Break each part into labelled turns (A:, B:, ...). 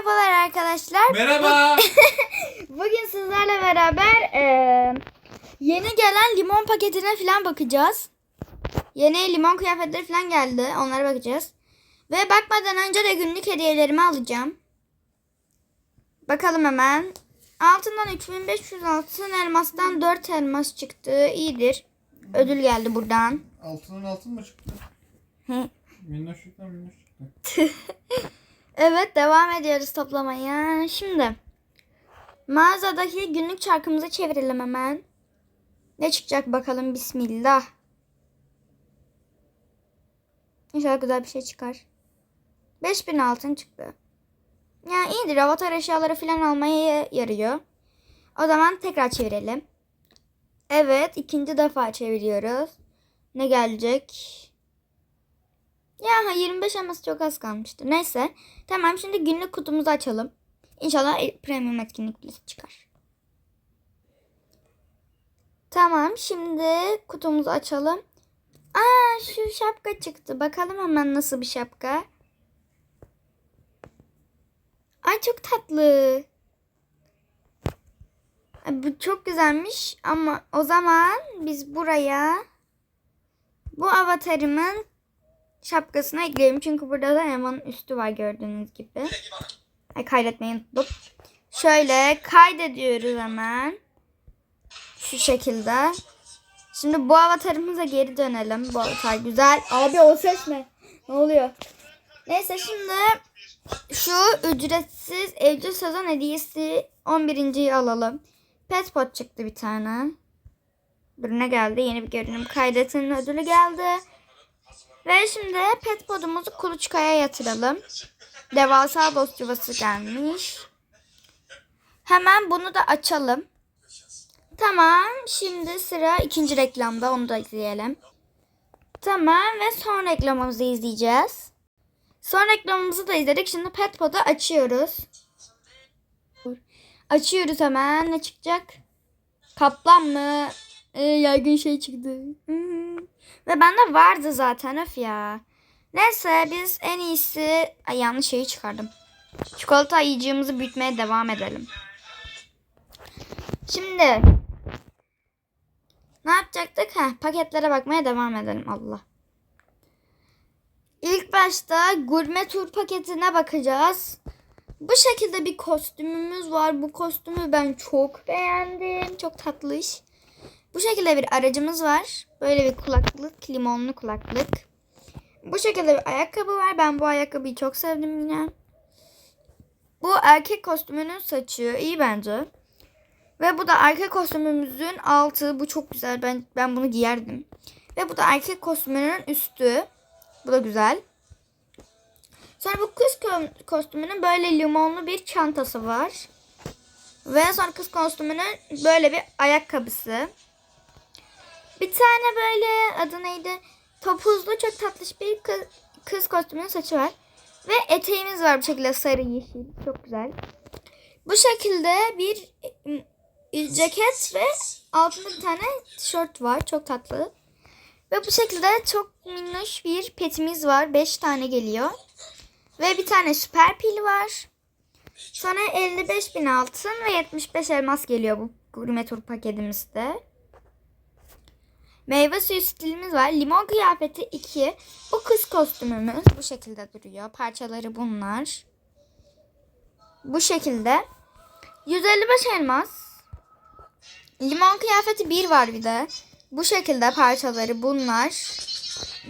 A: Merhabalar arkadaşlar.
B: Merhaba.
A: Bugün sizlerle beraber eee, yeni gelen limon paketine falan bakacağız. Yeni limon kıyafetleri falan geldi. Onlara bakacağız. Ve bakmadan önce de günlük hediyelerimi alacağım. Bakalım hemen. Altından 3500 altın elmastan 4 elmas çıktı. İyidir. Ödül geldi buradan.
B: Altının altın mı çıktı?
A: Hı.
B: Minnoşluktan minnoş çıktı.
A: Evet devam ediyoruz toplamaya. Şimdi mağazadaki günlük çarkımızı çevirelim hemen. Ne çıkacak bakalım bismillah. İnşallah güzel bir şey çıkar. 5000 altın çıktı. Yani iyidir avatar eşyaları falan almaya yarıyor. O zaman tekrar çevirelim. Evet ikinci defa çeviriyoruz. Ne gelecek? Ya 25 elması çok az kalmıştı. Neyse. Tamam şimdi günlük kutumuzu açalım. İnşallah e- premium etkinlik listesi çıkar. Tamam şimdi kutumuzu açalım. Aa şu şapka çıktı. Bakalım hemen nasıl bir şapka. Ay çok tatlı. Ay, Bu çok güzelmiş ama o zaman biz buraya bu avatarımın şapkasını ekleyelim. Çünkü burada da Emma'nın üstü var gördüğünüz gibi. Ay kaydetmeyi unuttum. Şöyle kaydediyoruz hemen. Şu şekilde. Şimdi bu avatarımıza geri dönelim. Bu avatar güzel. Abi o ses ne? Ne oluyor? Neyse şimdi şu ücretsiz evcil sezon hediyesi 11.yi alalım. Petpot çıktı bir tane. Dur ne geldi? Yeni bir görünüm kaydetinin ödülü geldi. Ve şimdi pet podumuzu kuluçkaya yatıralım. Devasa dost yuvası gelmiş. Hemen bunu da açalım. Tamam. Şimdi sıra ikinci reklamda. Onu da izleyelim. Tamam ve son reklamımızı izleyeceğiz. Son reklamımızı da izledik. Şimdi pet pod'u açıyoruz. Açıyoruz hemen. Ne çıkacak? Kaplan mı? Ee, yaygın şey çıktı. Hı. Ve bende vardı zaten öf ya. Neyse biz en iyisi... Ay yanlış şeyi çıkardım. Çikolata ayıcığımızı büyütmeye devam edelim. Şimdi... Ne yapacaktık? Heh, paketlere bakmaya devam edelim. Allah. İlk başta gurme tur paketine bakacağız. Bu şekilde bir kostümümüz var. Bu kostümü ben çok beğendim. Çok tatlış. Bu şekilde bir aracımız var. Böyle bir kulaklık, limonlu kulaklık. Bu şekilde bir ayakkabı var. Ben bu ayakkabıyı çok sevdim yine. Bu erkek kostümünün saçı iyi bence. Ve bu da erkek kostümümüzün altı. Bu çok güzel. Ben ben bunu giyerdim. Ve bu da erkek kostümünün üstü. Bu da güzel. Sonra bu kız kostümünün böyle limonlu bir çantası var. Ve sonra kız kostümünün böyle bir ayakkabısı. Bir tane böyle adı neydi? Topuzlu çok tatlış bir kız, kız kostümünün saçı var. Ve eteğimiz var bu şekilde sarı yeşil. Çok güzel. Bu şekilde bir e, ceket ve altında bir tane tişört var. Çok tatlı. Ve bu şekilde çok minnoş bir petimiz var. 5 tane geliyor. Ve bir tane süper pil var. Sonra 55 bin altın ve 75 elmas geliyor bu gurme tur paketimizde. Meyve suyu stilimiz var. Limon kıyafeti 2. Bu kız kostümümüz bu şekilde duruyor. Parçaları bunlar. Bu şekilde. 155 elmas. Limon kıyafeti 1 var bir de. Bu şekilde parçaları bunlar.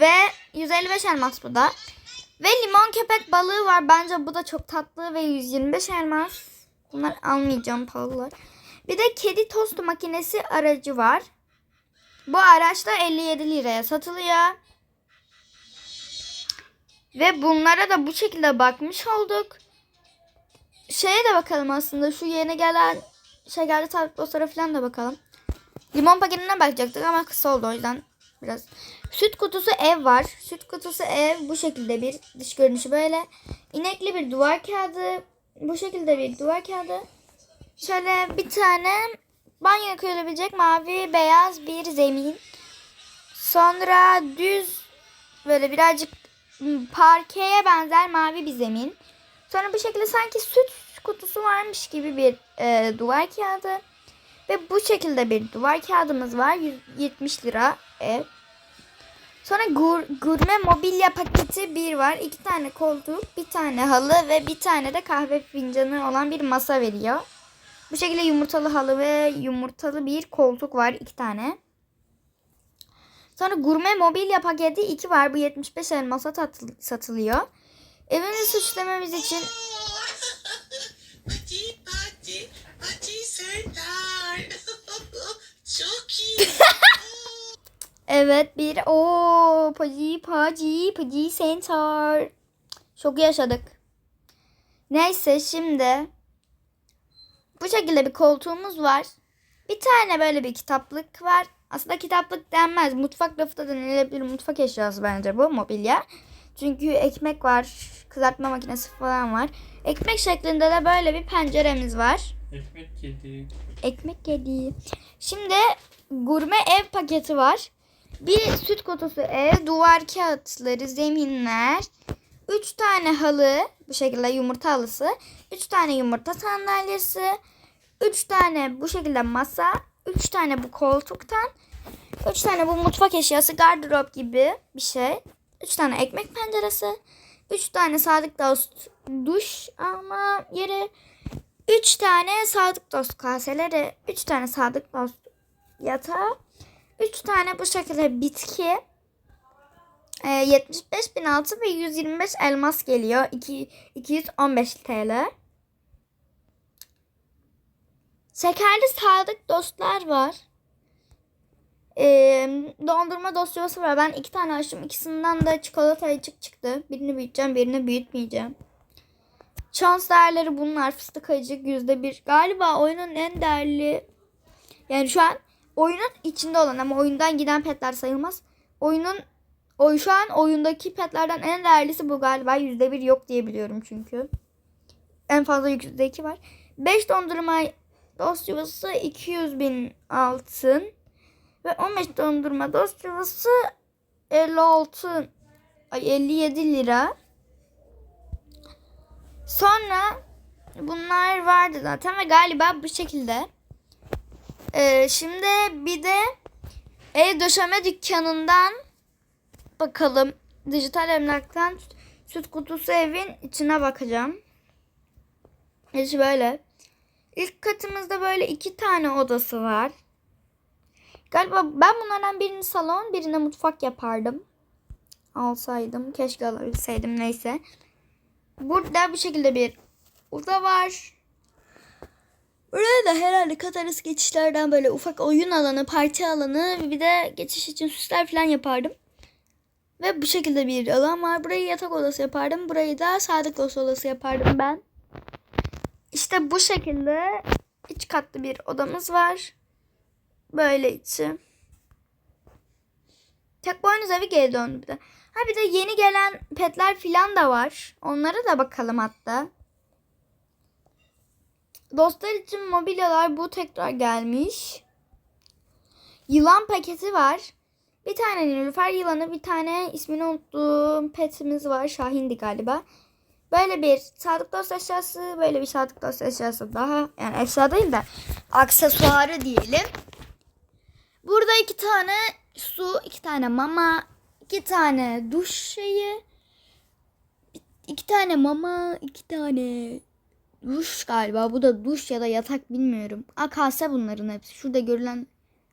A: Ve 155 elmas bu da. Ve limon köpek balığı var. Bence bu da çok tatlı ve 125 elmas. Bunlar almayacağım pahalılar. Bir de kedi tostu makinesi aracı var. Bu araç da 57 liraya satılıyor. Ve bunlara da bu şekilde bakmış olduk. Şeye de bakalım aslında. Şu yeni gelen geldi tabi dostlara falan da bakalım. Limon paketine bakacaktık ama kısa oldu o yüzden biraz. Süt kutusu ev var. Süt kutusu ev bu şekilde bir dış görünüşü böyle. İnekli bir duvar kağıdı. Bu şekilde bir duvar kağıdı. Şöyle bir tane banyo koyulabilecek mavi beyaz bir zemin. Sonra düz böyle birazcık parkeye benzer mavi bir zemin. Sonra bu şekilde sanki süt kutusu varmış gibi bir e, duvar kağıdı. Ve bu şekilde bir duvar kağıdımız var. 170 lira ev. Sonra gur, gurme mobilya paketi bir var. iki tane koltuk, bir tane halı ve bir tane de kahve fincanı olan bir masa veriyor. Bu şekilde yumurtalı halı ve yumurtalı bir koltuk var. iki tane. Sonra gurme mobilya paketi 2 var. Bu 75 elmasa satılıyor. Evimizi süslememiz için
C: Pati pati pati sentar. Çok iyi.
A: evet bir o paci paci paci center. Çok yaşadık. Neyse şimdi bu şekilde bir koltuğumuz var. Bir tane böyle bir kitaplık var. Aslında kitaplık denmez. Mutfak rafı da denilebilir. Mutfak eşyası bence bu mobilya. Çünkü ekmek var. Kızartma makinesi falan var. Ekmek şeklinde de böyle bir penceremiz var.
B: Ekmek kedi.
A: Ekmek yedi. Şimdi gurme ev paketi var. Bir süt kutusu ev, duvar kağıtları, zeminler, 3 tane halı, bu şekilde yumurta halısı, 3 tane yumurta sandalyesi, 3 tane bu şekilde masa, 3 tane bu koltuktan, 3 tane bu mutfak eşyası, gardırop gibi bir şey. 3 tane ekmek penceresi, 3 tane sadık dost duş alma yeri, 3 tane sadık dost kaseleri, 3 tane sadık dost yatağı, 3 tane bu şekilde bitki, e, 75 bin altı ve 125 elmas geliyor. 2, 215 TL. Şekerli sadık dostlar var. E, dondurma dosyası var. Ben iki tane açtım. İkisinden de çikolata ayıcık çıktı. Birini büyüteceğim, birini büyütmeyeceğim. Şans değerleri bunlar. Fıstık ayıcık yüzde bir. Galiba oyunun en değerli yani şu an oyunun içinde olan ama oyundan giden petler sayılmaz. Oyunun o şu an oyundaki petlerden en değerlisi bu galiba. Yüzde bir yok diye biliyorum çünkü. En fazla yüzde iki var. 5 dondurma dost yuvası 200 bin altın. Ve 15 dondurma dost yuvası 56 ay 57 lira. Sonra bunlar vardı zaten ve galiba bu şekilde. Ee, şimdi bir de ev döşeme dükkanından bakalım. Dijital emlaktan süt kutusu evin içine bakacağım. İşte böyle. İlk katımızda böyle iki tane odası var. Galiba ben bunlardan birini salon, birine mutfak yapardım. Alsaydım. Keşke alabilseydim. Neyse. Burada bu şekilde bir oda var. Buraya da herhalde kat arası geçişlerden böyle ufak oyun alanı, parti alanı bir de geçiş için süsler falan yapardım. Ve bu şekilde bir alan var. Burayı yatak odası yapardım. Burayı da sadık odası yapardım ben. İşte bu şekilde üç katlı bir odamız var. Böyle içi. Tek boynuz evi geri döndü bir de. Ha bir de yeni gelen petler filan da var. Onlara da bakalım hatta. Dostlar için mobilyalar bu tekrar gelmiş. Yılan paketi var. Bir tane Nilüfer yılanı, bir tane ismini unuttuğum petimiz var. Şahin'di galiba. Böyle bir sadık dost eşyası, böyle bir sadık dost eşyası daha. Yani eşya değil de aksesuarı diyelim. Burada iki tane su, iki tane mama, iki tane duş şeyi, iki tane mama, iki tane duş galiba. Bu da duş ya da yatak bilmiyorum. Aa kase bunların hepsi. Şurada görülen...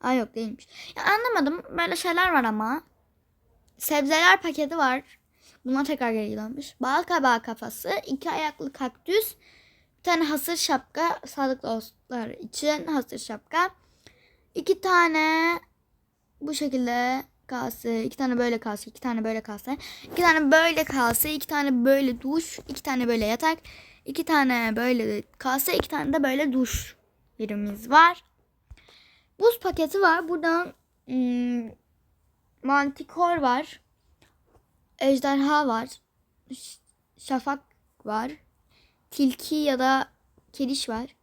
A: Aa yok değilmiş. Ya anlamadım. Böyle şeyler var ama. Sebzeler paketi var. Buna tekrar geri dönmüş. Bal kabağı kafası, iki ayaklı kaktüs, bir tane hasır şapka, sağlık dostlar için hasır şapka. iki tane bu şekilde kase, iki tane böyle kase, iki tane böyle kase, iki tane böyle kase, iki tane böyle duş, iki tane böyle yatak, iki tane böyle kase, iki tane de böyle duş birimiz var. Buz paketi var. Buradan hmm, mantikor var. Ejderha var. Şafak var. Tilki ya da kediş var.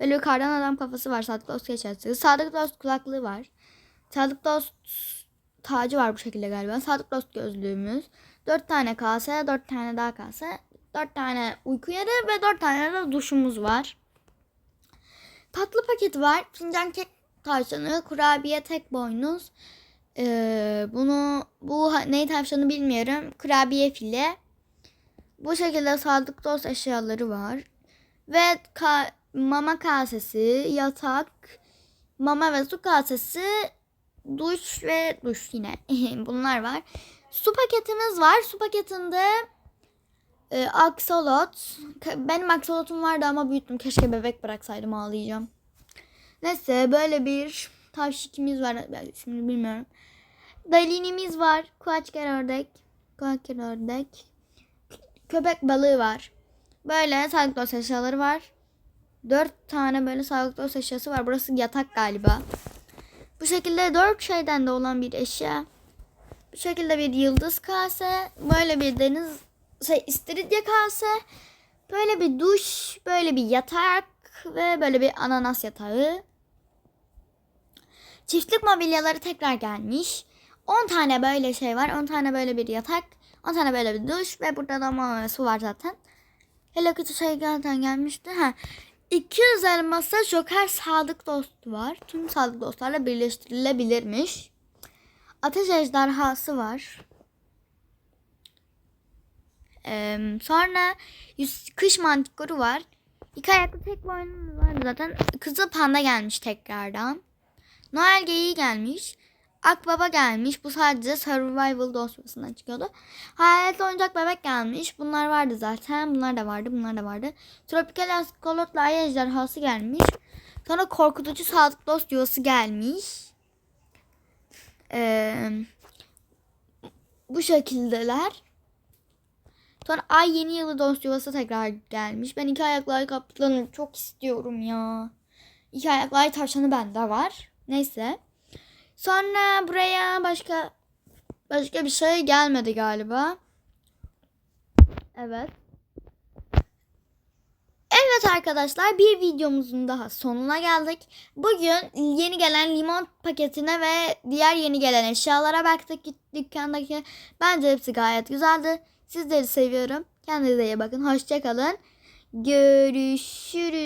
A: Böyle yukarıdan adam kafası var. Sadık Dost geçerse. Sadık Dost kulaklığı var. Sadık Dost tacı var bu şekilde galiba. Sadık Dost gözlüğümüz. Dört tane kase, dört tane daha kase. 4 tane uyku yeri ve 4 tane de duşumuz var. Tatlı paketi var. Fincan kek tavşanı, kurabiye tek boynuz. Ee, bunu bu neyi tavşanı bilmiyorum. Kurabiye file. Bu şekilde sadık dost eşyaları var. Ve ka- mama kasesi, yatak, mama ve su kasesi, duş ve duş yine. Bunlar var. Su paketimiz var. Su paketinde e, aksolot. Benim aksolotum vardı ama büyüttüm. Keşke bebek bıraksaydım ağlayacağım. Neyse böyle bir tavşikimiz var. Ben ismini bilmiyorum. Dalinimiz var. Kuaçker ördek. Kuaçker ördek. Köpek balığı var. Böyle sağlık dost eşyaları var. Dört tane böyle sağlık dost eşyası var. Burası yatak galiba. Bu şekilde dört şeyden de olan bir eşya. Bu şekilde bir yıldız kase. Böyle bir deniz şey istiridye kase. Böyle bir duş. Böyle bir yatak. Ve böyle bir ananas yatağı. Çiftlik mobilyaları tekrar gelmiş. 10 tane böyle şey var. 10 tane böyle bir yatak. 10 tane böyle bir duş. Ve burada da mama ve su var zaten. Hello Kitty şey zaten gelmişti. Ha. 200 elmasa Joker sadık dostu var. Tüm sadık dostlarla birleştirilebilirmiş. Ateş ejderhası var. Ee, sonra yüz, kış mantikoru var. İki ayaklı tek boynuz var zaten. Kızıl panda gelmiş tekrardan. Noel geyiği gelmiş. Akbaba gelmiş. Bu sadece Survival dosyasından çıkıyordu. Hayaletli oyuncak bebek gelmiş. Bunlar vardı zaten. Bunlar da vardı. Bunlar da vardı. Tropikal askolotla ay ejderhası gelmiş. Sonra korkutucu sadık dost yuvası gelmiş. Ee, bu şekildeler. Sonra ay yeni yılı dost yuvası tekrar gelmiş. Ben iki ayaklı ay kaplanı çok istiyorum ya. İki ayaklı ay tavşanı bende var. Neyse. Sonra buraya başka başka bir şey gelmedi galiba. Evet. Evet arkadaşlar bir videomuzun daha sonuna geldik. Bugün yeni gelen limon paketine ve diğer yeni gelen eşyalara baktık dükkandaki. Bence hepsi gayet güzeldi. Sizleri seviyorum. Kendinize iyi bakın. Hoşçakalın. Görüşürüz.